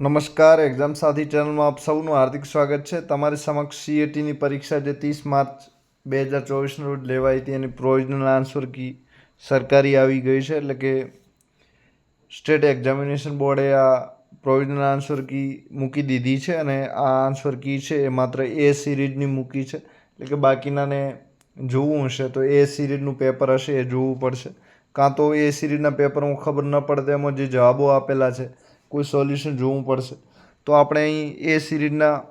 નમસ્કાર, એક્ઝામ સાથી ચેનલમાં આપ સૌનું હાર્દિક સ્વાગત છે. તમારી સમક્ષ સીએટીની પરીક્ષા જે ત્રીસ માર્ચ બે હજાર ચોવીસના રોજ લેવાઈ હતી, એની પ્રોવિઝનલ આન્સર કી સરકારી આવી ગઈ છે. એટલે કે સ્ટેટ એક્ઝામિનેશન બોર્ડે આ પ્રોવિઝનલ આન્સર કી મૂકી દીધી છે અને આ આન્સર કી છે એ માત્ર એ સિરીઝની મૂકી છે. એટલે કે બાકીનાને જોવું હશે તો એ સિરીઝનું પેપર હશે, એ જોવું પડશે. કાં તો એ સિરીઝના પેપરમાં ખબર ન પડે એમાં જે જવાબો આપેલા છે કોઈ સોલ્યુશન જોવું પડશે. તો આપણે અહીં એ સિરીઝના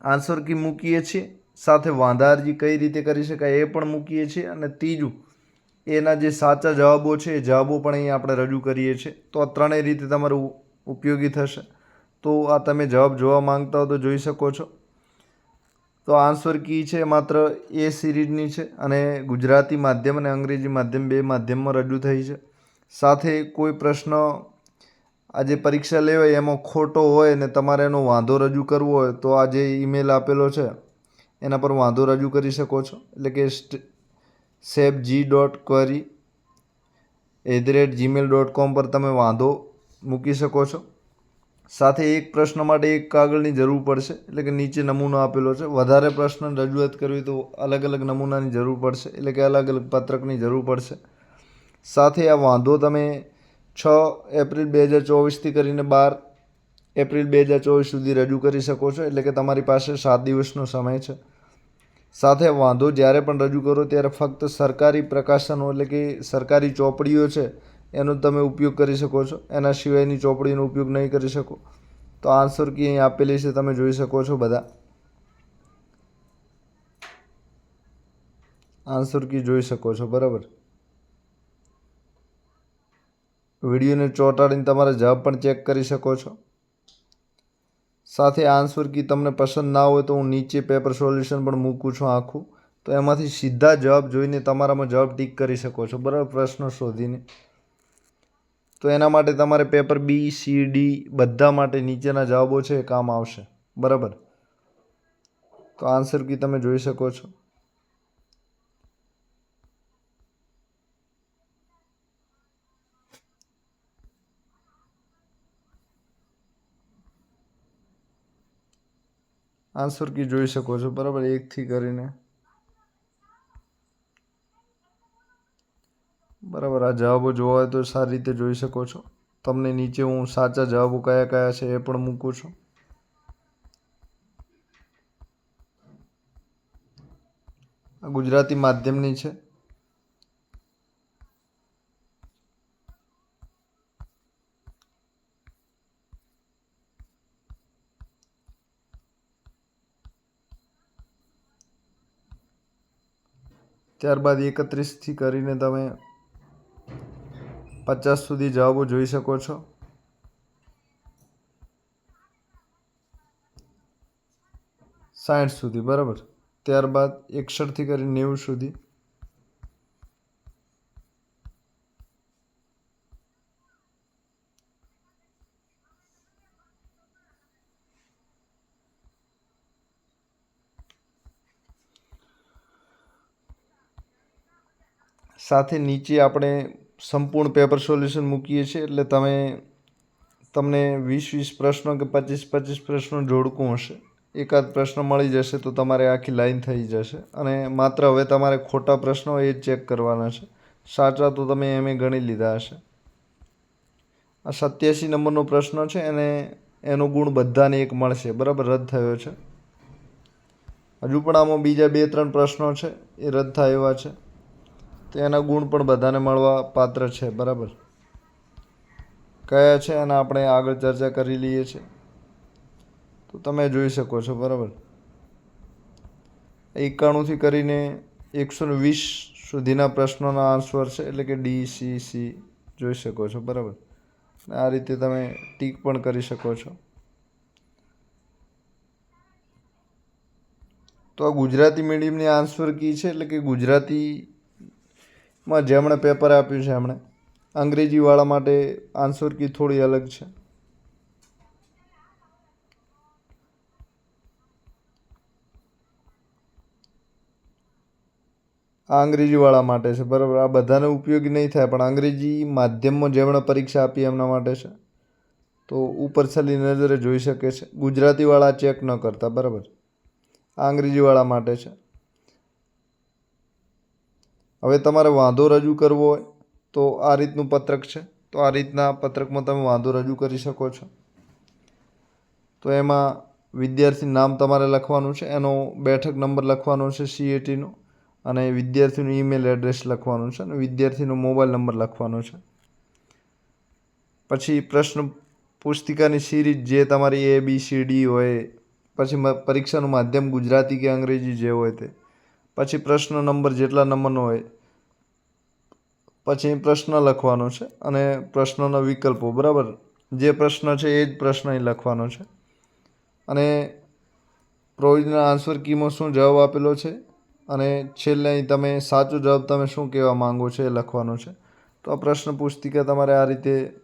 આન્સર કી મૂકીએ છીએ. સાથે વાંધારજી કઈ રીતે કરી શકાય એ પણ મૂકીએ છીએ. અને ત્રીજું, એના જે સાચા જવાબો છે એ જવાબો પણ અહીં આપણે રજૂ કરીએ છીએ. તો આ ત્રણેય રીતે તમારું ઉપયોગી થશે. તો આ તમે જવાબ જોવા માંગતા હો તો જોઈ શકો છો. તો આન્સર કી છે માત્ર એ સિરીઝની છે અને ગુજરાતી માધ્યમ અને અંગ્રેજી માધ્યમ બે માધ્યમમાં રજૂ થઈ છે. સાથે કોઈ પ્રશ્ન આ જે પરીક્ષા લેવાય એમાં ખોટો હોય ને તમારે એનો વાંધો રજૂ કરવો હોય, તો આ જે ઈમેલ આપેલો છે, એના પર વાંધો રજૂ કરી શકો છો. એટલે કે safe G dot query at the rate Gmail dot com પર તમે વાંધો મૂકી શકો છો. સાથે એક પ્રશ્ન માટે એક કાગળની જરૂર પડશે, એટલે કે નીચે નમૂનો આપેલો છે. વધારે પ્રશ્ન રજૂઆત કરવી તો અલગ અલગ નમૂનાની જરૂર પડશે, એટલે કે અલગ અલગ પત્રકની જરૂર પડશે. સાથે આ વાંધો તમે છ એપ્રિલ બે હજાર ચોવીસથી કરીને બાર એપ્રિલ બે હજાર ચોવીસ સુધી રજૂ કરી શકો છો. એટલે કે તમારી પાસે સાત દિવસનો સમય છે. સાથે વાંધો, જ્યારે પણ રજૂ કરો ત્યારે ફક્ત સરકારી પ્રકાશનો એટલે કે સરકારી ચોપડીઓ છે, એનો તમે ઉપયોગ કરી શકો છો. એના સિવાયની ચોપડીનો ઉપયોગ નહીં કરી શકો. તો આન્સર કી અહીં આપેલી છે, તમે જોઈ શકો છો બધા. આન્સર કી જોઈ શકો છો, બરાબર? વિડીયોને ચોંટાડીને તમારા જવાબ પણ ચેક કરી શકો છો. સાથે આન્સર કી તમને પસંદ ના હોય તો હું નીચે પેપર સોલ્યુશન પણ મૂકું છું આખું. તો એમાંથી સીધા જવાબ જોઈને તમારામાં જવાબ ટીક કરી શકો છો. બરાબર, પ્રશ્નો શોધીને. તો એના માટે તમારે પેપર બી સી ડી બધા માટે નીચેના જવાબો છે એ કામ આવશે. બરાબર? તો આન્સર કી તમે જોઈ શકો છો. આન્સર કી જોઈ શકો છો, બરાબર? એકથી કરીને. બરાબર, આ જવાબો જોવા હોય તો સારી રીતે જોઈ શકો છો. તમને નીચે હું સાચા જવાબો કયા કયા છે એ પણ મૂકું છું. આ ગુજરાતી માધ્યમની છે. ત્યારબાદ એકત્રીસથી કરીને તમે પચાસ સુધી જવાબો જોઈ શકો છો. સાઠ સુધી, બરાબર? ત્યારબાદ એકસઠથી કરીને નેવું સુધી. સાથે નીચે આપણે સંપૂર્ણ પેપર સોલ્યુશન મૂકીએ છીએ એટલે તમે, તમને વીસ વીસ પ્રશ્નો કે પચીસ પચીસ પ્રશ્નો જોડકું હશે. એકાદ પ્રશ્ન મળી જશે તો તમારે આખી લાઈન થઈ જશે. અને માત્ર હવે તમારે ખોટા પ્રશ્નો એ ચેક કરવાના છે. સાચા તો તમે એમ ગણી લીધા હશે. આ સત્યાસી નંબરનો પ્રશ્ન છે અને એનો ગુણ બધાને એક મળશે. બરાબર? રદ થયો છે. હજુ પણ આમાં બીજા બે ત્રણ પ્રશ્નો છે. એ રદ થાય એવા છે. તો એના ગુણ પણ બધાને મળવા પાત્ર છે, બરાબર? કયા છે અને આપણે આગળ ચર્ચા કરી લઈએ છીએ. તો તમે જોઈ શકો છો, બરાબર? એકાણુંથી કરીને એકસો વીસ સુધીના પ્રશ્નોના આન્સર છે, એટલે કે ડી સી સી જોઈ શકો છો, બરાબર? આ રીતે તમે ટીક પણ કરી શકો છો. તો આ ગુજરાતી મીડિયમની આન્સર કી છે, એટલે કે ગુજરાતીમાં જેમણે પેપર આપ્યું છે એમણે. અંગ્રેજીવાળા માટે આન્સર કી થોડી અલગ છે. આ અંગ્રેજીવાળા માટે છે, બરાબર. આ બધાને ઉપયોગી નહીં થાય, પણ અંગ્રેજી માધ્યમમાં જેમણે પરીક્ષા આપી એમના માટે છે. તો ઉપર છેલ્લી નજરે જોઈ શકે છે. ગુજરાતીવાળા ચેક ન કરતા, બરાબર. આ અંગ્રેજીવાળા માટે છે. હવે તમારે વાંધો રજૂ કરવો હોય, તો આ રીતનું પત્રક છે. તો આ રીતના પત્રકમાં તમે વાંધો રજૂ કરી શકો છો. તો એમાં વિદ્યાર્થી નામ તમારે લખવાનું છે, એનો બેઠક નંબર લખવાનો છે સીએટીનો અને વિદ્યાર્થીનું ઈમેલ એડ્રેસ લખવાનું છે, અને વિદ્યાર્થીનો મોબાઈલ નંબર લખવાનો છે. પછી પ્રશ્ન પુસ્તિકાની સિરીઝ જે તમારી એ બી સી ડી હોય, પછી પરીક્ષાનું માધ્યમ ગુજરાતી કે અંગ્રેજી જે હોય તે. પછી પ્રશ્ન નંબર જેટલા નંબરનો હોય, પછી પ્રશ્ન લખવાનો છે અને પ્રશ્નના વિકલ્પો, બરાબર? જે પ્રશ્ન છે એ જ પ્રશ્ન અહીં લખવાનો છે. અને પ્રોવિઝનલ આન્સર કીમાં શું જવાબ આપેલો છે? અને છેલ્લે અહીં તમે સાચો જવાબ તમે શું કહેવા માંગો છો એ લખવાનો છે. તો આ પ્રશ્ન પુસ્તિકા તમારે આ રીતે,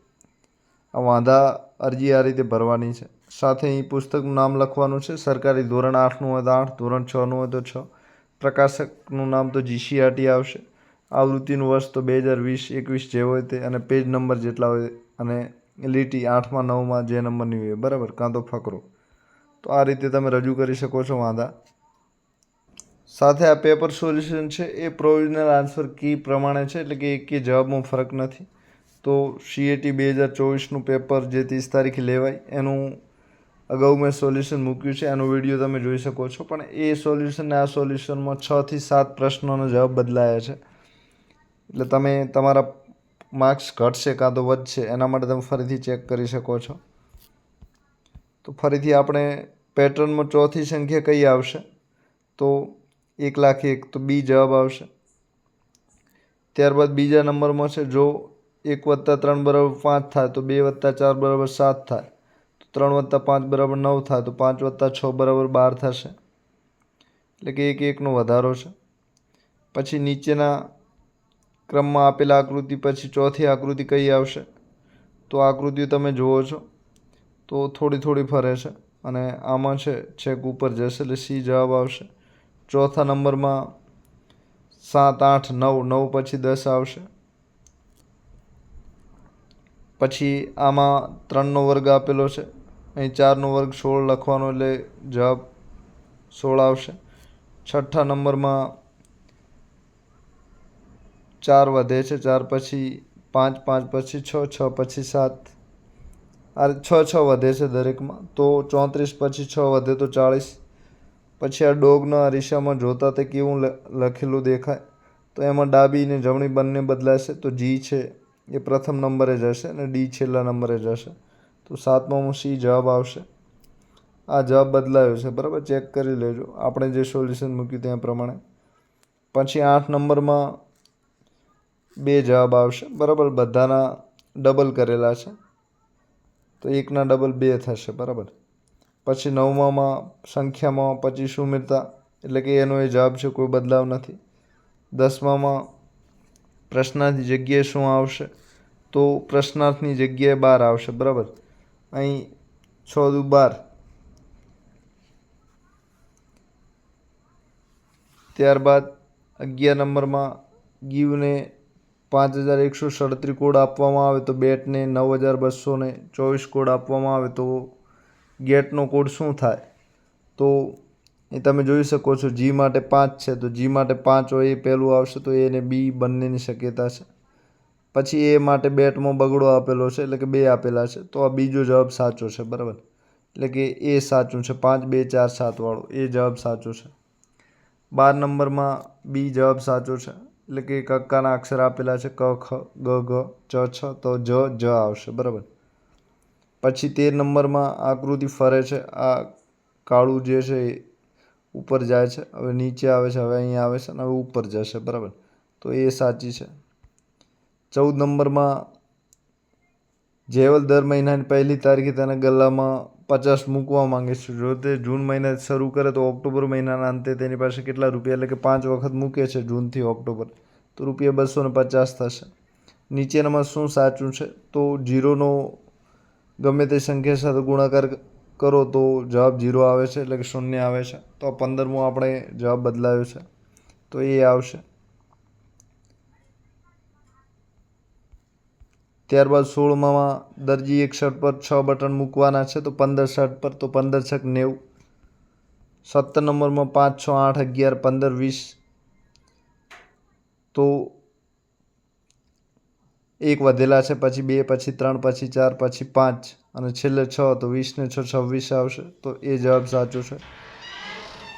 આ વાંધા અરજી આ રીતે ભરવાની છે. સાથે અહીં પુસ્તકનું નામ લખવાનું છે. સરકારી ધોરણ આઠનું હોય તો આઠ, ધોરણ છનું હોય તો છ. પ્રકાશકનું નામ તો જીસીઆરટી આવશે. આવૃત્તિનું વર્ષ તો બે હજાર વીસ, એકવીસ જે હોય તે અને પેજ નંબર જેટલા હોય અને લીટી આઠમાં, નવમાં જે નંબરની હોય, બરાબર? કાં તો ફકરો. તો આ રીતે તમે રજૂ કરી શકો છો વાંધા. સાથે આ પેપર સોલ્યુશન છે, એ પ્રોવિઝનલ આન્સર કી પ્રમાણે છે, એટલે કે એકે જવાબમાં ફરક નથી. તો સીએટી બે હજાર ચોવીસનું પેપર જે ત્રીસ તારીખે લેવાય, એનું અગાઉ મેં સોલ્યુશન મૂક્યું છે. એનો વીડિયો તમે જોઈ શકો છો. પણ એ સોલ્યુશનને આ સોલ્યુશનમાં છથી સાત પ્રશ્નોનો જવાબ બદલાયા છે. એટલે તમે તમારા માર્ક્સ ઘટશે કાં તો વધશે, એના માટે તમે ફરીથી ચેક કરી શકો છો. તો ફરીથી આપણે પેટર્નમાં ચોથી સંખ્યા કઈ આવશે? તો એક લાખ એક, તો બી જવાબ આવશે. ત્યારબાદ બીજા નંબરમાં છે, જો એક વત્તા ત્રણ બરાબર પાંચ થાય, તો બે વત્તા ચાર બરાબર સાત થાય. ત્રણ વત્તા પાંચ બરાબર નવ થાય તો પાંચ વત્તા છ બરાબર બાર થશે. એટલે કે એક એકનો વધારો છે. પછી નીચેના ક્રમમાં આપેલા આકૃતિ પછી ચોથી આકૃતિ કઈ આવશે? તો આકૃતિઓ તમે જુઓ છો. તો થોડી થોડી ફરે છે અને આમાં છે, છેક ઉપર જશે એટલે સી જવાબ આવશે. ચોથા નંબરમાં સાત, આઠ, નવ નવ પછી દસ આવશે. પછી આમાં ત્રણનો વર્ગ આપેલો છે. અહીં ચારનો વર્ગ સોળ લખવાનો એટલે જવાબ સોળ આવશે. છઠ્ઠા નંબરમાં ચાર વધે છે. ચાર પછી પાંચ પાંચ પછી છ છ પછી સાત. આ છ છ વધે છે દરેકમાં. તો ચોત્રીસ પછી છ વધે તો ચાળીસ. પછી આ ડોગના અરીસામાં જોતા તે કેવું લખેલું દેખાય. તો એમાં ડાબી અને જમણી બંને બદલાશે. તો જી છે એ પ્રથમ નંબરે જશે અને ડી છેલ્લા નંબરે જશે. તો સાતમામાં સી જવાબ આવશે. આ જવાબ બદલાયો છે, બરાબર? ચેક કરી લેજો. આપણે જે સોલ્યુશન મૂક્યું ત્યાં પ્રમાણે. પછી આઠ નંબરમાં બે જવાબ આવશે, બરાબર? બધાના ડબલ કરેલા છે. તો એકના ડબલ બે થશે, બરાબર? પછી નવમામાં સંખ્યામાં પચીસ ઉમેરતા, એટલે કે એનો એ જવાબ છે, કોઈ બદલાવ નથી. દસમામાં પ્રશ્નાર્થની જગ્યાએ શું આવશે? તો પ્રશ્નાર્થની જગ્યાએ બાર આવશે, બરાબર? અહીં છ દુ બાર ત્યારબાદ અગિયાર નંબરમાં ગીવને પાંચ હજાર એકસો સડત્રીસ કોડ આપવામાં આવે તો બેટને નવ હજાર બસો ને ચોવીસ કોડ આપવામાં આવે તો ગેટનો કોડ શું થાય? તો એ તમે જોઈ શકો છો જી માટે પાંચ છે. તો જી માટે પાંચ હોય એ પહેલું આવશે તો એ અને બી બંનેની શક્યતા છે. પછી એ માટે બેટમાં બગડો આપેલો છે, એટલે કે બે આપેલા છે, તો આ બીજો જવાબ સાચો છે, બરાબર? એટલે કે એ સાચું છે, પાંચ, બે, ચાર સાતવાળો એ જવાબ સાચો છે. બાર નંબરમાં બી જવાબ સાચો છે, એટલે કે કક્કાના અક્ષર આપેલા છે, ક, ખ, ગ ઘ ચ, છ, તો જ જ આવશે, બરાબર? પછી તેર નંબરમાં આકૃતિ ફરે છે, આ કાળું જે છે એ ઉપર જાય છે, હવે નીચે આવે છે, હવે અહીંયા આવે છે, અને હવે ઉપર જશે, બરાબર? તો એ સાચી છે. ચૌદ નંબરમાં જેવલ દર મહિનાની પહેલી તારીખે તેના ગલ્લામાં પચાસ મૂકવા માંગે છે. જો તે જૂન મહિના શરૂ કરે તો ઓક્ટોબર મહિનાના અંતે તેની પાસે કેટલા રૂપિયા એટલે કે પાંચ વખત મૂકે છે જૂનથી ઓક્ટોબર. તો રૂપિયા બસો ને પચાસ થશે. નીચેનામાં શું સાચું છે? તો જીરોનો ગમે તે સંખ્યા સાથે ગુણાકાર કરો તો જવાબ જીરો આવે છે એટલે કે શૂન્ય આવે છે. તો પંદરમો આપણે જવાબ બદલાયો છે. તો એ આવશે. ત્યારબાદ સોળમાં દરજી એક શર્ટ પર છ બટન મૂકવાના છે, તો પંદર શર્ટ પર, તો પંદર છક નેવું. સત્તર નંબરમાં પાંચ, છ, આઠ, અગિયાર, પંદર, વીસ. તો એક વધેલા છે, પછી બે, પછી ત્રણ, પછી ચાર, પછી પાંચ. અને છેલ્લે છ, તો વીસ ને છ, છવ્વીસ આવશે, તો એ જવાબ સાચો છે.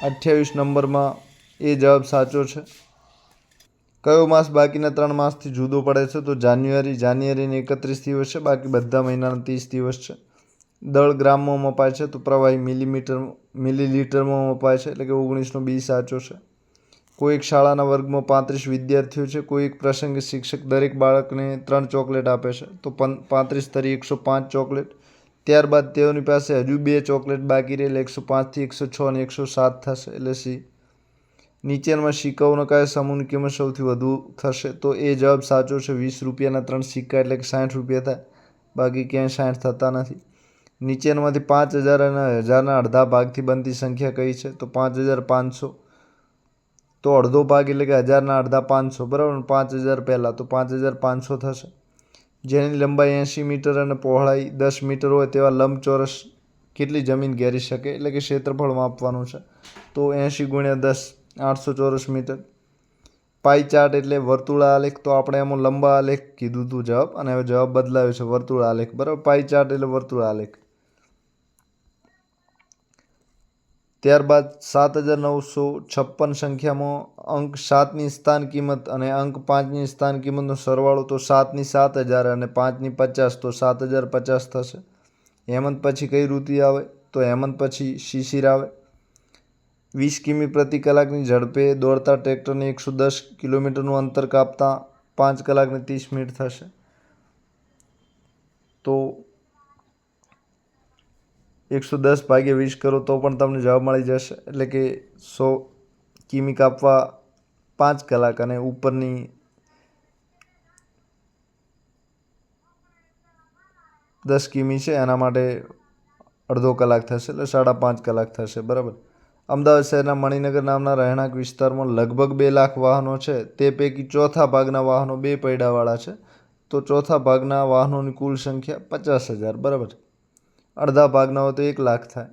અઠ્યાવીસ નંબરમાં એ જવાબ સાચો છે. કયો માસ બાકીના ત્રણ માસથી જુદો પડે છે? તો જાન્યુઆરી જાન્યુઆરીને એકત્રીસ દિવસ છે, બાકી બધા મહિનાના ત્રીસ દિવસ છે. દળ ગ્રામમાં મપાય છે, તો પ્રવાહી મિલીમીટર, મિલીલીટરમાં મપાય છે, એટલે કે ઓગણીસનો બી સાચો છે. કોઈ એક શાળાના વર્ગમાં પાંત્રીસ વિદ્યાર્થીઓ છે, કોઈ એક પ્રસંગે શિક્ષક દરેક બાળકને ત્રણ ચોકલેટ આપે છે. તો પાંત્રીસ તરી એકસો પાંચ ચોકલેટ. ત્યારબાદ તેઓની પાસે હજુ બે ચોકલેટ બાકી રહે એકસો પાંચથી એકસો છ અને એકસો સાત થશે. એટલે સી નીચેનામાં સિક્કાઓનો કયા સમૂહની કિંમત સૌથી વધુ થશે? તો એ જવાબ સાચો છે. વીસ રૂપિયાના ત્રણ સિક્કા એટલે કે સાઠ રૂપિયા થાય બાકી ક્યાંય સાઠ થતા નથી. નીચેનામાંથી પાંચ હજાર અને હજારના અડધા ભાગથી બનતી સંખ્યા કઈ છે? તો પાંચ હજાર પાંચસો. તો અડધો ભાગ એટલે કે હજારના અડધા પાંચસો. બરાબર? પાંચ હજાર પહેલાં. તો પાંચ હજાર પાંચસો થશે. જેની લંબાઈ એંશી મીટર અને પહોળાઈ દસ મીટર હોય તેવા લંબચોરસ કેટલી જમીન ઘેરી શકે? એટલે કે ક્ષેત્રફળ માપવાનું છે. તો એંશી ગુણ્યા દસ આઠસો ચોરસ મીટર. પાઈ ચાર્ટ એટલે વર્તુળ આલેખ, તો આપણે એમાં લંબા આલેખ કીધું હતું જવાબ, અને હવે જવાબ બદલાયો છે વર્તુળ આલેખ. બરાબર? પાઈ ચાર્ટ એટલે વર્તુળ આલેખ. ત્યારબાદ સાત હજાર નવસો છપ્પન સંખ્યામાં અંક સાતની સ્થાન કિંમત અને અંક પાંચની સ્થાન કિંમતનો સરવાળો, તો સાતની સાત હજાર અને પાંચની પચાસ, તો સાત હજાર પચાસ થશે. હેમંત પછી કઈ ઋતુ આવે? તો હેમંત પછી શિશિર આવે. વીસ કિમી પ્રતિ કલાકની ઝડપે દોડતા ટ્રેક્ટરને એકસો દસ કિલોમીટરનું અંતર કાપતા પાંચ કલાકને ત્રીસ મિનિટ થશે. તો એકસો દસ ભાગ્યા વીસ કરો તો પણ તમને જવાબ મળી જશે. એટલે કે સો કિમી કાપવા પાંચ કલાક અને ઉપરની દસ કિમી છે, એના માટે અડધો કલાક થશે, એટલે સાડા પાંચ કલાક થશે, બરાબર? અમદાવાદ શહેરના મણિનગર નામના રહેણાંક વિસ્તારમાં લગભગ બે લાખ વાહનો છે. તે પૈકી ચોથા ભાગના વાહનો બે પૈડાવાળા છે. તો ચોથા ભાગના વાહનોની કુલ સંખ્યા પચાસ હજાર, બરાબર? અડધા ભાગના હોય તો એક લાખ થાય.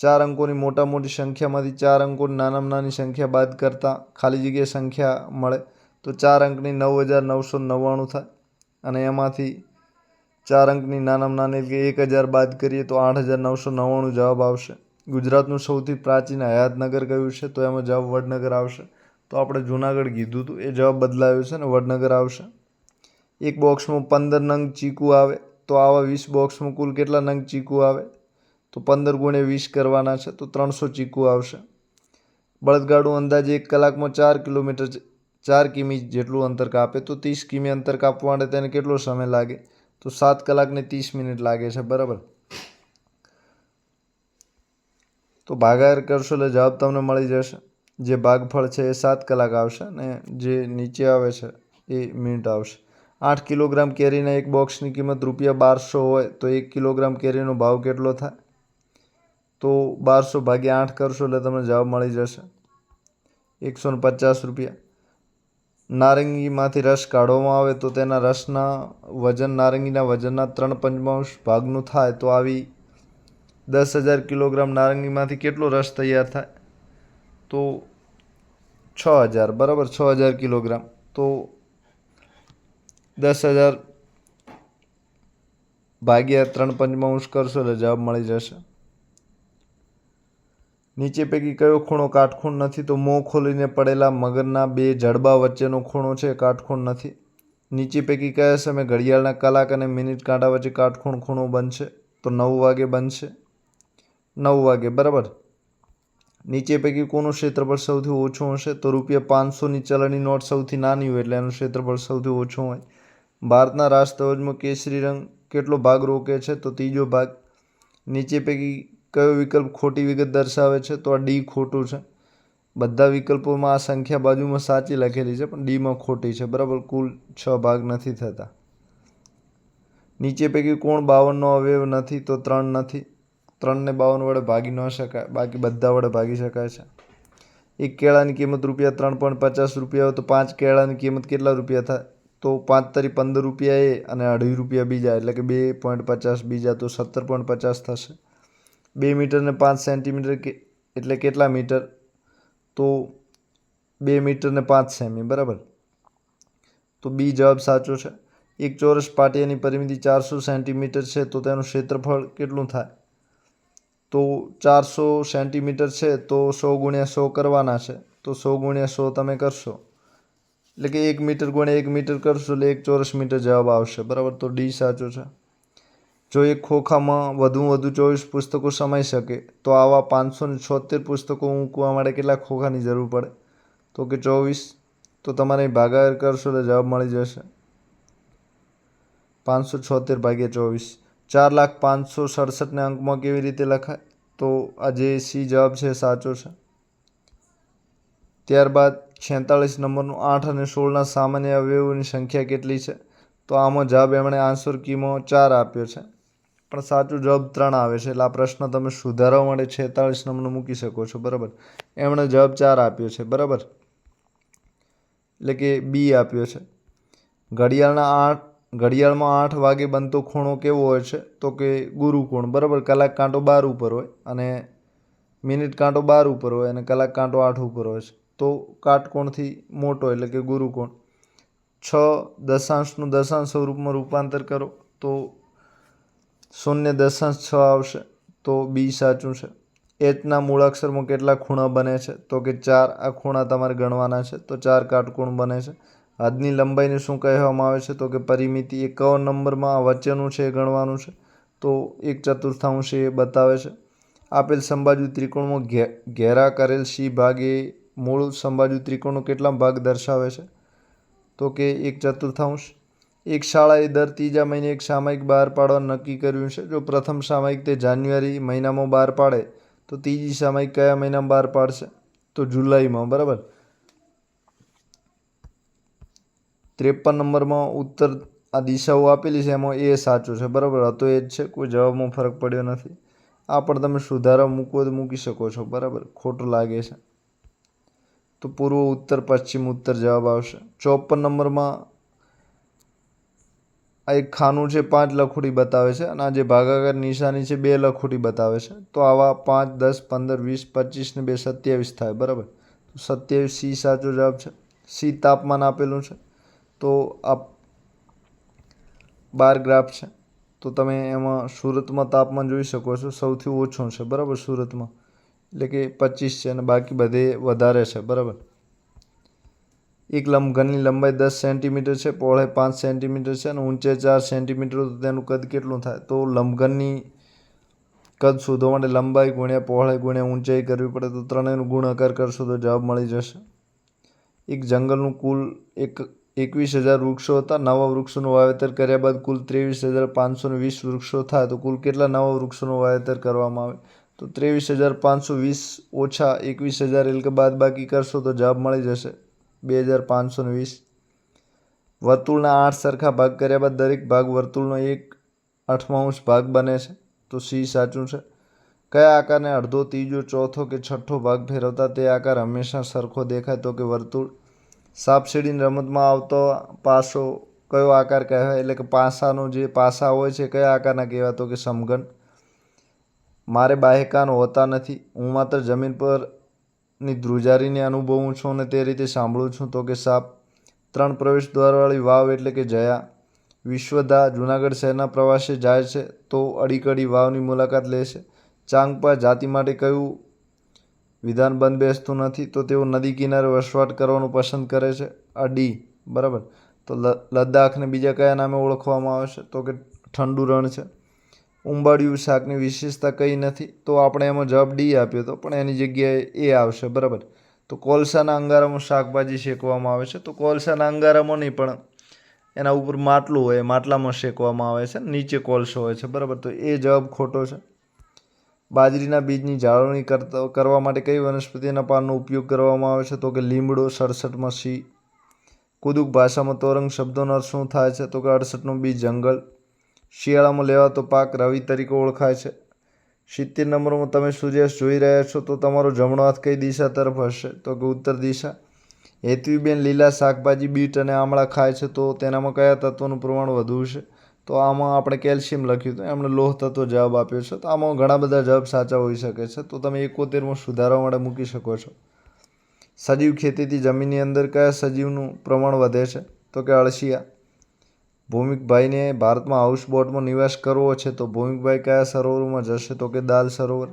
ચાર અંકોની મોટા મોટી સંખ્યામાંથી ચાર અંકોની નાનામાં નાની સંખ્યા બાદ કરતાં ખાલી જગ્યાએ સંખ્યા મળે તો ચાર અંકની નવ હજાર નવસો નવ્વાણું થાય. અને એમાંથી ચાર અંકની નાનામાં નાની એક હજાર બાદ કરીએ તો આઠ હજાર નવસો નવ્વાણું જવાબ આવશે. ગુજરાતનું સૌથી પ્રાચીન હયાતનગર કયું છે? તો એમાં જવાબ વડનગર આવશે. તો આપણે જુનાગઢ કીધું હતું એ જવાબ બદલાયો છે ને, વડનગર આવશે. એક બોક્સમાં પંદર નંગ ચીકુ આવે. તો આવા વીસ બોક્સમાં કુલ કેટલા નંગ ચીકુ આવે? તો પંદર ગુણે વીસ કરવાના છે, તો ત્રણસો ચીકુ આવશે. બળદગાડું અંદાજે એક કલાકમાં ચાર કિલોમીટર ચાર કિમી જેટલું અંતર કાપે. તો ત્રીસ કિમી અંતર કાપવા માટે તેને કેટલો સમય લાગે? તો સાત કલાકને ત્રીસ મિનિટ લાગે છે, બરાબર? તો ભાગાકાર કરશો એટલે જવાબ તમને મળી જશે. જે ભાગફળ છે એ સાત કલાક આવશે અને જે નીચે આવે છે એ મિનિટ આવશે. આઠ કિલોગ્રામ કેરીના એક બોક્સની કિંમત રૂપિયા બારસો હોય તો એક કિલોગ્રામ કેરીનો ભાવ કેટલો થાય? તો બારસો ભાગ્યા આઠ કરશો એટલે તમને જવાબ મળી જશે. એકસો ને પચાસ રૂપિયા. નારંગીમાંથી રસ કાઢવામાં આવે તો તેના રસના વજન, નારંગીના વજનના ત્રણ પંચમાંશ ભાગનું થાય તો આવી દસ હજાર કિલોગ્રામ નારંગીમાંથી કેટલો રસ તૈયાર થાય? તો છ હજાર, બરાબર? છ હજાર કિલોગ્રામ. તો દસ હજાર ભાગ્યા ત્રણ પંચમાંશ કરશો એટલે જવાબ મળી જશે. નીચે પૈકી કયો ખૂણો કાટખૂણ નથી? તો મોં ખોલીને પડેલા મગરના બે જડબા વચ્ચેનો ખૂણો છે, કાટખૂણ નથી. નીચે પૈકી કયા સમયે ઘડિયાળના કલાક અને મિનિટ કાંટા વચ્ચે કાટખૂણ ખૂણો બનશે? તો નવ વાગે બનશે. નવ વાગે, બરાબર? નીચે પૈકી કોનું ક્ષેત્રફળ સૌથી ઓછું હશે? તો રૂપિયા પાંચસોની ચલણી નોટ સૌથી નાની હોય એટલે એનું ક્ષેત્રફળ સૌથી ઓછું હોય. ભારતના રાષ્ટ્રધ્વજમાં કેસરી રંગ કેટલો ભાગ રોકે છે? તો ત્રીજો ભાગ, નીચે પૈકી કયો વિકલ્પ ખોટી વિગત દર્શાવે છે? તો આ ડી ખોટું છે. બધા વિકલ્પોમાં આ સંખ્યા બાજુમાં સાચી લખેલી છે, પણ ડીમાં ખોટી છે, બરાબર? કુલ છ ભાગ નથી થતા. નીચે પૈકી કોણ બાવનનો અવયવ નથી, તો ત્રણ નથી. ત્રણને બાવન વડે ભાગી ન શકાય, બાકી બધા વડે ભાગી શકાય છે. એક કેળાની કિંમત રૂપિયા ત્રણ પોઈન્ટ પચાસ રૂપિયા હોય તો પાંચ કેળાની કિંમત કેટલા રૂપિયા થાય? તો પાંચ તરી પંદર રૂપિયા એ અને અઢી રૂપિયા બીજા, એટલે કે બે પોઈન્ટ પચાસ બીજા તો સત્તર પોઈન્ટ પચાસ થશે. બે મીટરને પાંચ સેન્ટીમીટર કે, એટલે કેટલા મીટર તો બે મીટરને પાંચ સેમી બરાબર? તો બી જવાબ સાચો છે. એક ચોરસ પાટિયાની પરિમિતિ ચારસો સેન્ટીમીટર છે, તો તેનું ક્ષેત્રફળ કેટલું થાય? તો ચારસો સેન્ટીમીટર છે, તો સો ગુણ્યા સો કરવાના છે. તો સો ગુણ્યા સો તમે કરશો. એટલે કે એક મીટર ગુણ્યા એક મીટર કરશો, એટલે એક ચોરસ મીટર જવાબ આવશે. બરાબર? તો ડી સાચો છે. જો એક ખોખામાં વધુમાં વધુ ચોવીસ પુસ્તકો સમાઈ શકે, તો આવા પાંચસો ને છોતેર પુસ્તકો મૂકવા માટે કેટલા ખોખાની જરૂર પડે? તો કે ચોવીસ? તો તમારે ભાગાકાર કરશો એટલે જવાબ મળી જશે. પાંચસો છોતેર ભાગ્યા ચોવીસ. ચાર લાખ પાંચસો સડસઠને અંકમાં કેવી રીતે લખાય? તો આ જે સી જવાબ છે સાચો છે. ત્યારબાદ છેતાળીસ નંબરનું આઠ અને સોળના સામાન્ય અવયવોની સંખ્યા કેટલી છે? તો આમાં જવાબ એમણે આન્સર કીમાં ચાર આપ્યો છે. પણ સાચું જવાબ ત્રણ આવે છે. એટલે આ પ્રશ્ન તમે સુધારવા માટે છેતાળીસ નંબરનો મૂકી શકો છો. બરાબર? એમણે જવાબ ચાર આપ્યો છે. બરાબર? એટલે કે બી આપ્યો છે. ઘડિયાળના આઠ ઘડિયાળમાં આઠ વાગે બનતો ખૂણો કેવો હોય છે? તો કે ગુરુ કોણ બરાબર, કલાક કાંટો બાર ઉપર હોય અને મિનિટ કાંટો બાર ઉપર હોય અને કલાક કાંટો આઠ ઉપર હોય છે. તો કાટકોણથી મોટો એટલે કે ગુરુ કોણ છ દશાંશનું દશાંશ સ્વરૂપમાં રૂપાંતર કરો. તો શૂન્ય દશાંશ છ આવશે. તો બી સાચું છે. એચના મૂળાક્ષરમાં કેટલા ખૂણા બને છે? તો કે ચાર. આ ખૂણા તમારે ગણવાના છે. તો ચાર કાટકોણ બને છે. હદની લંબાઈને શું કહેવામાં આવે છે? તો કે પરિમિતિ એકાવન નંબરમાં વચ્ચેનું છે એ ગણવાનું છે. તો એક ચતુર્થાંશ એ બતાવે છે. આપેલ સંબાજુ ત્રિકોણમાં ઘેરા કરેલ સી ભાગે મૂળ સંબાજુ ત્રિકોણનો કેટલા ભાગ દર્શાવે છે? તો કે એક ચતુર્થાંશ. એક શાળાએ દર ત્રીજા મહિને એક સામાયિક બહાર પાડવા નક્કી કર્યું છે. જો પ્રથમ સામાયિક તે જાન્યુઆરી મહિનામાં બહાર પાડે, તો ત્રીજી સામાયિક કયા મહિનામાં બહાર પાડશે? તો જુલાઈમાં, બરાબર? ત્રેપન નંબરમાં ઉત્તર આ દિશાઓ આપેલી છે, એમાં એ સાચો છે. બરાબર? હતો એ જ છે, કોઈ જવાબમાં ફરક પડ્યો નથી. આ પણ તમે સુધારા મૂકો તો મૂકી શકો છો. બરાબર? ખોટું લાગે છે. તો પૂર્વ ઉત્તર, પશ્ચિમ ઉત્તર જવાબ આવશે. ચોપન નંબરમાં આ એક ખાનું છે, પાંચ લખોટી બતાવે છે અને આ જે ભાગાકાર નિશાની છે, બે લખોટી બતાવે છે. તો આવા પાંચ, દસ, પંદર, વીસ પચીસ ને બે સત્યાવીસ થાય. બરાબર? તો સત્યાવીસ સી સાચો જવાબ છે. સી તાપમાન આપેલું છે. તો આ બાર ગ્રાફ છે. તો તમે એમાં સુરતમાં તાપમાન જોઈ શકો છો. સૌથી ઓછું છે, બરાબર, સુરતમાં. એટલે કે પચીસ છે અને બાકી બધે વધારે છે, બરાબર. એક લંબઘનની લંબાઈ દસ સેન્ટીમીટર છે પહોળાઈ પાંચ સેન્ટીમીટર છે અને ઊંચે ચાર સેન્ટીમીટર તો તેનું કદ કેટલું થાય? તો લંબઘનની કદ શોધવા માટે લંબાઈ ગુણ્યા પહોળાઈ ગુણ્યા ઊંચાઈ કરવી પડે તો ત્રણેયનું ગુણાકાર કરશો તો જવાબ મળી જશે. એક જંગલનું કુલ એક એકવીસ હજાર વૃક્ષો હતા. નવા વૃક્ષોનું વાવેતર કર્યા બાદ કુલ ત્રેવીસ હજાર પાંચસો વીસ વૃક્ષો થાય તો કુલ કેટલા નવા વૃક્ષોનું વાવેતર કરવામાં આવે? તો ત્રેવીસ હજાર પાંચસો વીસ ઓછા એકવીસ હજાર એટલે કે બાદ બાકી કરશો તો જવાબ મળી જશે બે હજાર પાંચસો વીસ. વર્તુળના આઠ સરખા ભાગ કર્યા બાદ દરેક ભાગ વર્તુળનો એક અઠમાંશ ભાગ બને છે. તો સી સાચું છે? કયા આકારને અડધો, ત્રીજો, ચોથો કે છઠ્ઠો ભાગ ફેરવતા તે આકાર હંમેશા સરખો દેખાય તો કે વર્તુળ સાપ સીડીની રમતમાં આવતો પાસો કયો આકાર કહેવાય? એટલે કે પાસાનો જે પાસા હોય છે, કયા આકારના કહેવાય? તો કે સમઘન. મારે બાહ્યકાન હોતા નથી. હું માત્ર જમીન પરની ધ્રુજારીને અનુભવું છું અને તે રીતે સાંભળું છું. તો કે સાપ ત્રણ પ્રવેશ દ્વારવાળી વાવ એટલે કે જયા. વિશ્વધા જુનાગઢ શહેરના પ્રવાસે જાય છે, તો અડીકડી વાવની મુલાકાત લે છે. ચાંગપા જાતિ માટે કયું વિધાન બંધ બેસતું નથી, તો તેઓ નદી કિનારે વસવાટ કરવાનું પસંદ કરે છે. આ ડી, બરાબર? તો લદ્દાખને બીજા કયા નામે ઓળખવામાં આવે છે? તો કે ઠંડુ રણ છે. ઉંબાડિયું શાકની વિશેષતા કઈ નથી, તો આપણે એમાં જવાબ ડી આપ્યો હતો પણ એની જગ્યાએ એ આવશે, બરાબર? તો કોલસાના અંગારામાં શાકભાજી શેકવામાં આવે છે. તો કોલસાના અંગારામાં નહીં, પણ એના ઉપર માટલું હોય, માટલામાં શેકવામાં આવે છે. નીચે કોલસો હોય છે, બરાબર? તો એ જવાબ ખોટો છે. બાજરીના બીજની જાળવણી કરતા કરવા માટે કઈ વનસ્પતિના પાનનો ઉપયોગ કરવામાં આવે છે? તો કે લીમડો સડસઠમાં સી. કુદુક ભાષામાં તોરંગ શબ્દોનો અર્થ શું થાય છે? તો કે અડસઠનું બીજ જંગલ. શિયાળામાં લેવાતો પાક રવિ તરીકે ઓળખાય છે. સિત્તેર નંબરમાં તમે સૂર્યાસ્ત જોઈ રહ્યા છો, તો તમારો જમણો હાથ કઈ દિશા તરફ હશે? તો કે ઉત્તર દિશા. હેતવીબેન લીલા શાકભાજી બીટ અને આમળા ખાય છે, તો તેનામાં કયા તત્વોનું પ્રમાણ વધુ છે તો આમાં આપણે કેલ્શિયમ લખ્યું હતું, એમણે લોહ તત્વ જવાબ આપ્યો છે. તો આમાં ઘણા બધા જવાબ સાચા હોઈ શકે છે. તો તમે એકોતેરમાં સુધારવા માટે મૂકી શકો છો. સજીવ ખેતીથી જમીનની અંદર કયા સજીવનું પ્રમાણ વધે છે? તો કે અળસિયા. ભૂમિકભાઈને ભારતમાં હાઉસબોટમાં નિવાસ કરવો છે, તો ભૂમિકભાઈ કયા સરોવરમાં જશે? તો કે દાલ સરોવર.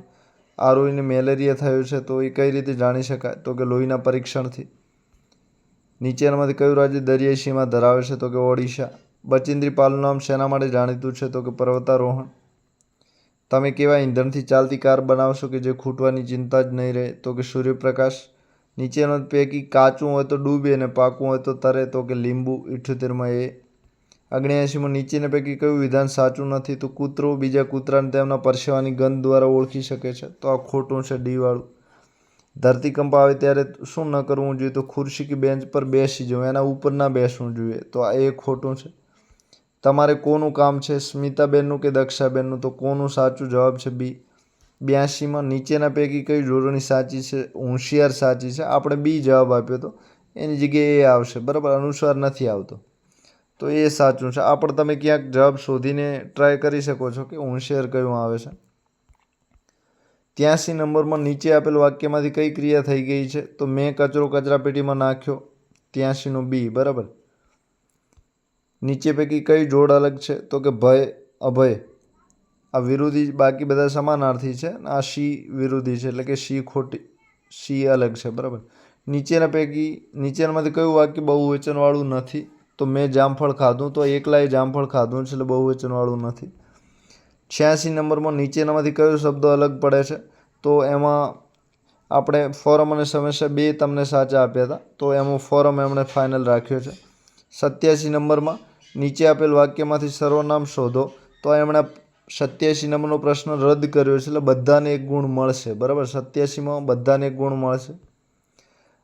આરોહીને મેલેરિયા થયો છે, તો એ કઈ રીતે જાણી શકાય? તો કે લોહીના પરીક્ષણથી. નીચેનામાંથી કયું રાજ્ય દરિયાઈ સીમા ધરાવે છે? તો કે ઓડિશા. બચિન્દ્રી પાલનું નામ શેના માટે જાણીતું છે? તો કે પર્વતારોહણ. તમે કેવા ઈંધણથી ચાલતી કાર બનાવશો કે જે ખૂટવાની ચિંતા જ નહીં રહે? તો કે સૂર્યપ્રકાશ. નીચેનો પૈકી કાચું હોય તો ડૂબે અને પાકું હોય તો તરે, તો કે લીંબુ. ઇઠ્યોતેરમાં એ. અગ્નેયાસીમાં નીચેના પૈકી કયું વિધાન સાચું નથી? તો કૂતરો બીજા કૂતરાને તેમના પરસેવાની ગંધ દ્વારા ઓળખી શકે છે. તો આ ખોટું છે ડીવાળું. ધરતીકંપ આવે ત્યારે શું ન કરવું જોઈએ? તો ખુરશી કે બેન્ચ પર બેસી જવું એના ઉપર ના બેસવું જોઈએ. તો આ એ ખોટું છે. તમારે કોનું કામ છે? સ્મિતાબેનનું કે દક્ષાબેનનું? તો કોનું સાચું જવાબ છે? બી. બ્યાસીમાં નીચેના પૈકી કઈ જોડણી સાચી છે? હોશિયાર સાચી છે? આપણે બી જવાબ આપ્યો તો એની જગ્યાએ એ આવશે. બરાબર? અનુસાર નથી આવતો. તો એ સાચું છે. આ પણ તમે ક્યાંક જવાબ શોધીને ટ્રાય કરી શકો છો કે હોશિયાર કયું આવે છે? ત્યાંસી નંબરમાં નીચે આપેલ વાક્યમાંથી કઈ ક્રિયા થઈ ગઈ છે? તો મેં કચરો કચરાપેટીમાં નાખ્યો. ત્યાંસીનો બી. બરાબર? નીચે પૈકી કઈ જોડ અલગ છે? તો કે ભય, અભય. આ વિરોધી બાકી બધા સમાનાર્થી છે આ શી વિરોધી છે? એટલે કે શી ખોટી, શી અલગ છે, બરાબર? નીચેના પૈકી, નીચેનામાંથી કયું વાક્ય બહુવચનવાળું નથી? તો મેં જામફળ ખાધું, તો એકલાએ જામફળ ખાધું છે એટલે બહુવચનવાળું નથી. છ્યાસી નંબરમાં નીચેનામાંથી કયો શબ્દ અલગ પડે છે? તો એમાં આપણે ફોરમ અને સમસ્યા બે તમને સાચા આપ્યા હતા. તો એમાં ફોરમ એમણે ફાઇનલ રાખ્યો છે. સત્યાસી નંબરમાં નીચે આપેલ વાક્યમાંથી સર્વનામ શોધો. તો એમણે સત્યાસી નંબરનો પ્રશ્ન રદ કર્યો છે, એટલે બધાને એક ગુણ મળશે. બરાબર? સત્યાસીમાં બધાને એક ગુણ મળશે.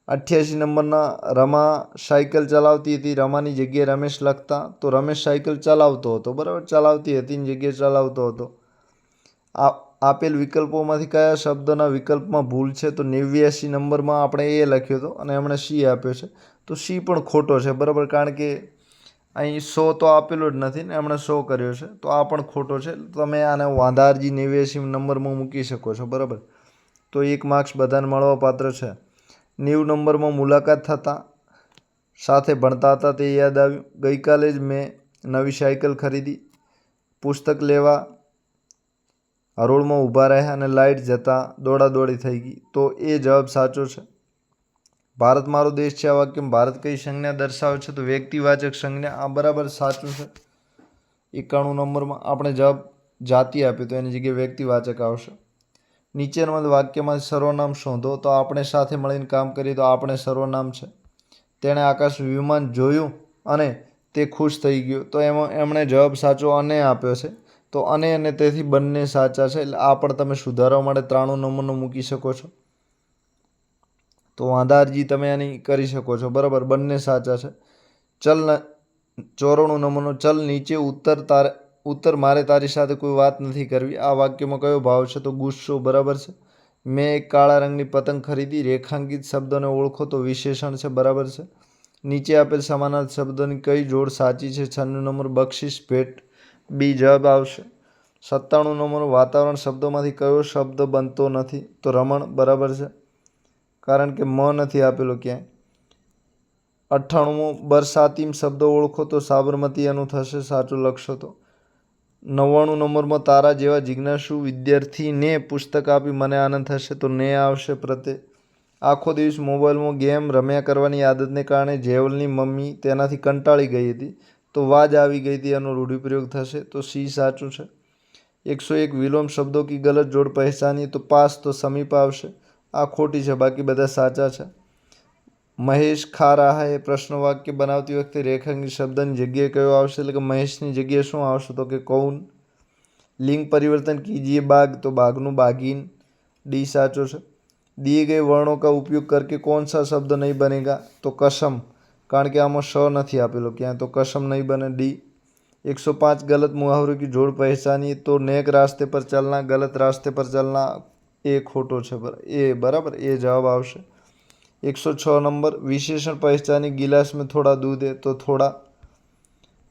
અઠ્યાસી નંબરના રમા સાયકલ ચલાવતી હતી. રમાની જગ્યાએ રમેશ લખતા. તો રમેશ સાયકલ ચલાવતો હતો. બરાબર? ચલાવતી હતી જગ્યાએ ચલાવતો હતો. આ, આપેલ વિકલ્પોમાંથી કયા શબ્દના વિકલ્પમાં ભૂલ છે? તો નેવ્યાસી નંબરમાં આપણે એ લખ્યો હતો અને એમણે સી આપ્યો છે. તો સી પણ ખોટો છે. બરાબર? કારણ કે અહીં સો તો આપેલો જ નથી ને, એમણે સો કર્યો છે. તો આ પણ ખોટો છે. તમે આને વાંધારજી નેવ્યાસી નંબરમાં મૂકી શકો છો, બરાબર? તો એક માર્ક્સ બધાને મળવાપાત્ર છે. નેવું નંબરમાં મુલાકાત થતાં સાથે ભણતા હતા, તે યાદ આવ્યું. ગઈકાલે જ મેં નવી સાયકલ ખરીદી. પુસ્તક લેવા હરોળમાં ઊભા રહ્યા અને લાઇટ જતાં દોડાદોડી થઈ ગઈ. તો એ જવાબ સાચો છે. ભારત મારો દેશ છે, આ વાક્યમાં ભારત કઈ સંજ્ઞા દર્શાવે છે તો વ્યક્તિવાચક સંજ્ઞા, આ બરાબર સાચું છે. એકાણું નંબરમાં આપણે જવાબ જાતિ આપ્યો તો એની જગ્યાએ વ્યક્તિવાચક આવશે. નીચેના વાક્યમાં સર્વનામ શોધો તો આપણે સાથે મળીને કામ કરીએ તો આપણે સર્વનામ છે. તેણે આકાશ વિમાન જોયું અને તે ખુશ થઈ ગયો. તો એમાં એમણે જવાબ સાચો અને આપ્યો છે. તો અને અને તેથી બંને સાચા છે, એટલે આ પણ તમે સુધારવા માટે ત્રાણું નંબરનો મૂકી શકો છો. તો વાંધારજી તમે આની કરી શકો છો. બરાબર, બંને સાચા છે. ચલ ચોરાણું નંબરનો ચલ નીચે, ઉત્તર તારે, ઉત્તર મારે તારી સાથે કોઈ વાત નથી કરવી. આ વાક્યમાં કયો ભાવ છે? તો ગુસ્સો, બરાબર છે. મેં એક કાળા રંગની પતંગ ખરીદી, રેખાંકિત શબ્દોને ઓળખો તો વિશેષણ છે, બરાબર છે. નીચે આપેલ સમાનાર્થ શબ્દોની કઈ જોડ સાચી છે? છન્નું નંબર, બક્ષિસ, ભેટ, બી જવાબ આવશે. સત્તાણું નંબર, વાતાવરણ શબ્દોમાંથી કયો શબ્દ બનતો નથી? તો રમણ, બરાબર છે. કારણ કે મ નથી આપેલો ક્યાંય. અઠ્ઠાણું બરસાતીમ શબ્દો ઓળખો તો સાબરમતી એનું થશે, સાચું લખશો તો. નવ્વાણું નંબરમાં તારા જેવા જિજ્ઞાસુ વિદ્યાર્થીને પુસ્તક આપી મને આનંદ થશે તો ને આવશે પ્રત્યે. આખો દિવસ મોબાઈલમાં ગેમ રમ્યા કરવાની આદતને કારણે જેવલની મમ્મી તેનાથી કંટાળી ગઈ હતી. તો વાજ આવી ગઈ હતી એનો રૂઢિપ્રયોગ થશે તો સી સાચું છે. એકસો એક વિલોમ શબ્દો કી ગલત જોડ પહેચાનીએ તો પાસ તો સમીપ આવશે. આ ખોટી છે બાકી બધા સાચા છે મહેશ ખા રહા હે પ્રશ્ન વાક્ય બનાવતી વખતે રેખાંકિત શબ્દની જગ્યાએ કયો આવશે એટલે કે મહેશની જગ્યાએ શું આવશે તો કે કૌન લિંગ પરિવર્તન કીજીએ બાગ તો બાઘનું બાગીન ડી સાચો છે दिए गए वर्णों का उपयोग करके कौन सा शब्द नहीं बनेगा तो कसम કારણ કે આમાં શ નથી આપેલો ક્યાં તો कसम नहीं बने डी एक सौ पाँच गलत मुहावरों की जोड़ पहचानिए तो नेक रास्ते पर चलना गलत रास्ते पर चलना એ ખોટો છે. એ બરાબર, એ જવાબ આવશે. એકસો છ નંબર, વિશેષણ પહેચાની ગિલાસમાં થોડા દૂધ है તો થોડા.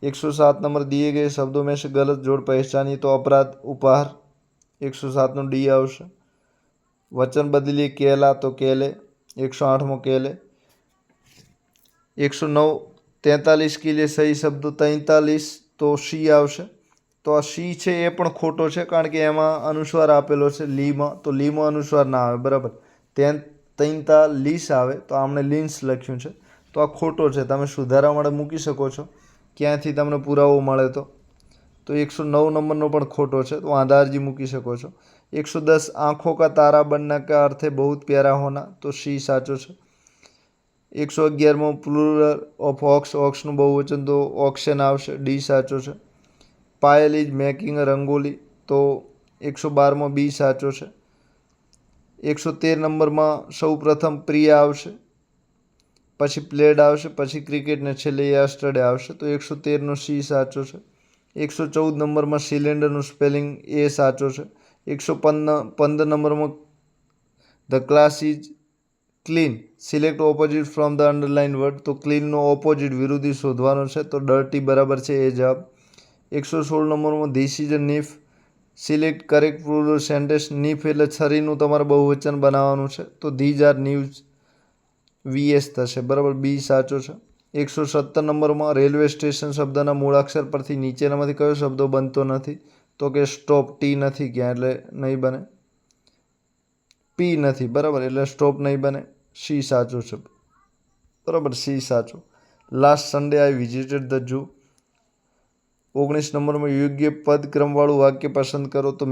એકસો સાત નંબર, દીએ ગયે શબ્દો મેં से ગલત જોડ પહેચાની, તો અપરાધ, ઉપહાર. એકસો સાતનું ડી આવશે. વચન બદલીએ, કેલા તો કેલે. એકસો આઠમો કેલે. એકસો નવ, તેતાલીસ કિલે સહી શબ્દો, તૈંતાલીસ તો સી આવશે? તો આ સી છે એ પણ ખોટો છે, કારણ કે એમાં અનુસ્વાર આપેલો છે લીમાં, તો લીમાં અનુસ્વાર ના આવે, બરાબર? તેન, તૈનતા લીસ આવે, તો આમણે લીન્સ લખ્યું છે. તો આ ખોટો છે, તમે સુધારા માટે મૂકી શકો છો. ક્યાંથી તમને પુરાવો મળે તો? તો એકસો નવ નંબરનો પણ ખોટો છે, તો આધારજી મૂકી શકો છો. એકસો દસ, આંખો કા તારા બનના કા અર્થે બહુત પ્યારા હોના, તો સી સાચો છે? એકસો અગિયારમાં, પ્લુરલ ઓફ ઓક્સ, ઓક્સનું બહુ વચન તો ઓક્સન આવશે, ડી સાચો છે. Payal is making a rangoli તો એકસો બારમાં બી સાચો છે. એકસો તેર નંબરમાં સૌ પ્રથમ પ્રિયા આવશે, પછી પ્લેડ આવશે, પછી ક્રિકેટને છેલ્લે યસ્ટરડે આવશે, તો એકસો તેરનો સી સાચો છે. એકસો ચૌદ નંબરમાં સિલિન્ડરનું સ્પેલિંગ એ સાચો છે. એકસો પંદર પંદર નંબરમાં the class is clean, select opposite from the underline word, તો ક્લીનનો ઓપોઝિટ વિરોધી શોધવાનો છે, તો ડર્ટી બરાબર છે એ જવાબ. એકસો સોળ નંબરમાં this is a knife select correct plural sentence knife એટલે છરીનું તમારે બહુવચન બનાવવાનું છે. તો ધીઝ આર ન્યૂઝ વીએસ થશે. બરાબર? બી સાચો છે. એકસો સત્તર નંબરમાં રેલવે સ્ટેશન શબ્દના મૂળાક્ષર પરથી નીચેનામાંથી કયો શબ્દો બનતો નથી? તો કે સ્ટોપ ટી નથી ક્યાં એટલે નહીં બને. પી નથી. બરાબર? એટલે સ્ટોપ નહીં બને. સી સાચું છે. બરાબર? સી સાચું. Last Sunday I visited the zoo ઓગણીસ નંબરમાં યોગ્ય પદક્રમવાળું વાક્ય પસંદ કરો તો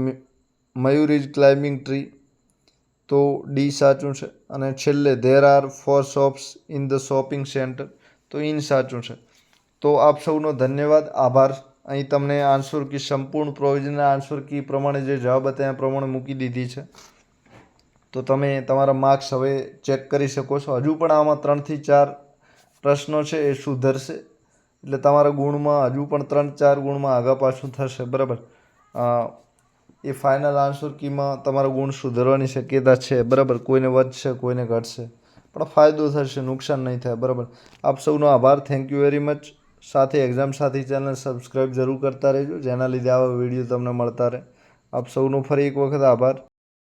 મયુર ઇઝ ક્લાઇમ્બિંગ ટ્રી તો ડી સાચું છે. અને છેલ્લે there are four shops in the shopping centre તો ઇન સાચું છે. તો આપ સૌનો ધન્યવાદ. આભાર. અહીં તમને આન્સર કી સંપૂર્ણ પ્રોવિઝનલ આન્સર કી પ્રમાણે જે જવાબ હતા એ પ્રમાણે મૂકી દીધી છે. તો તમે તમારા માર્ક્સ હવે ચેક કરી શકો છો. હજુ પણ આમાં ત્રણથી ચાર પ્રશ્નો છે, એ સુધરશે. એટલે તમારા ગુણમાં હજુ પણ ત્રણ ચાર ગુણમાં આગા પાછું થશે, બરાબર? એ ફાઇનલ આન્સર કીમાં તમારા ગુણ સુધરવાની શક્યતા છે, બરાબર? કોઈને વધશે, કોઈને ઘટશે. પણ ફાયદો થશે, નુકસાન નહીં થાય, બરાબર? આપ સૌનો આભાર થેન્ક યુ વેરી મચ સાથે એક્ઝામ સાથી ચેનલ સબસ્ક્રાઈબ જરૂર કરતા રહેજો, જેના લીધે આવા વીડિયો તમને મળતા રહે. આપ સૌનો ફરી એક વખત આભાર.